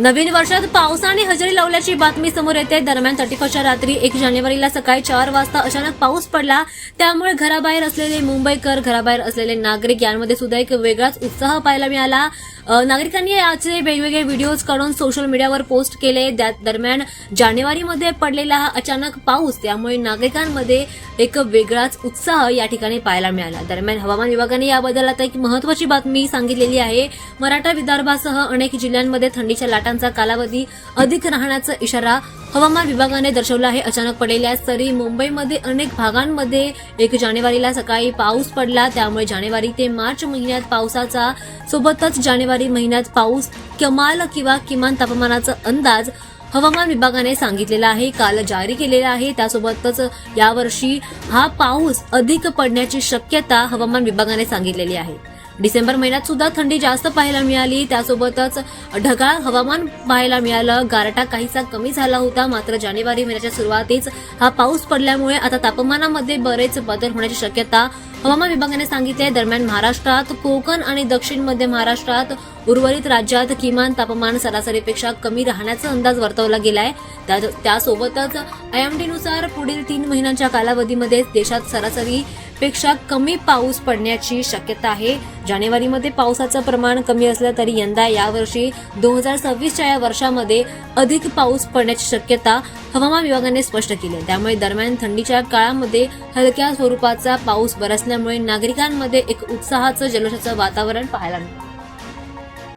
नवीन वर्षात पावसाने हजेरी लावल्याची बातमी समोर येते. दरम्यान थर्टी रात्री एक जानेवारीला सकाळी चार वाजता अचानक पाऊस पडला. त्यामुळे घराबाहेर असलेले मुंबईकर घराबाहेर असलेले नागरिक यांमध्ये सुद्धा एक वेगळाच उत्साह पाहायला मिळाला. नागरिकांनी याचे वेगवेगळे व्हिडिओज काढून सोशल मीडियावर पोस्ट केले. त्या दरम्यान जानेवारीमध्ये पडलेला हा अचानक पाऊस त्यामुळे नागरिकांमध्ये एक वेगळाच उत्साह या ठिकाणी पाहायला मिळाला. दरम्यान हवामान विभागाने याबद्दल आता एक महत्वाची बातमी सांगितलेली आहे. मराठा विदर्भासह अनेक जिल्ह्यांमध्ये थंडीच्या लाटांचा कालावधी अधिक राहण्याचा इशारा हवामान विभागाने दर्शवला आहे. अचानक पडलेल्या सरी मुंबईमध्ये अनेक भागांमध्ये एक जानेवारीला सकाळी पाऊस पडला. त्यामुळे जानेवारी ते मार्च महिन्यात पावसाचा सोबतच जानेवारी महिन्यात पाऊस कमाल किंवा किमान तापमानाचा अंदाज हवामान विभागाने सांगितलेला आहे. काल जारी केलेला आहे. त्यासोबतच यावर्षी हा पाऊस अधिक पडण्याची शक्यता हवामान विभागाने सांगितलेली आहे. डिसेंबर महिन्यात सुद्धा थंडी जास्त पाहायला मिळाली. त्यासोबतच ढगाळ हवामान पाहायला मिळालं. गारटा काहीसा कमी झाला होता. मात्र जानेवारी महिन्याच्या सुरुवातीच हा पाऊस पडल्यामुळे आता तापमानामध्ये बरेच बदल होण्याची शक्यता हवामान विभागाने सांगितले दरम्यान महाराष्ट्रात कोकण आणि दक्षिण मध्य महाराष्ट्रात उर्वरित राज्यात किमान तापमान सरासरीपेक्षा कमी राहण्याचा अंदाज वर्तवला गेलाय त्या- त्यासोबतच आयएमडीनुसार पुढील तीन महिन्यांच्या कालावधीमध्ये देशात सरासरी पेक्षा कमी पाऊस पडण्याची शक्यता आहे. जानेवारीमध्ये पावसाचं प्रमाण कमी असलं तरी यंदा यावर्षी दोन हजार सव्वीसच्या या वर्षामध्ये अधिक पाऊस पडण्याची शक्यता हवामान विभागाने स्पष्ट केली आहे. त्यामुळे दरम्यान थंडीच्या काळामध्ये हलक्या स्वरूपाचा पाऊस बरसल्यामुळे नागरिकांमध्ये एक उत्साहाचं जल्लोषाचं वातावरण पाहायला मिळतं.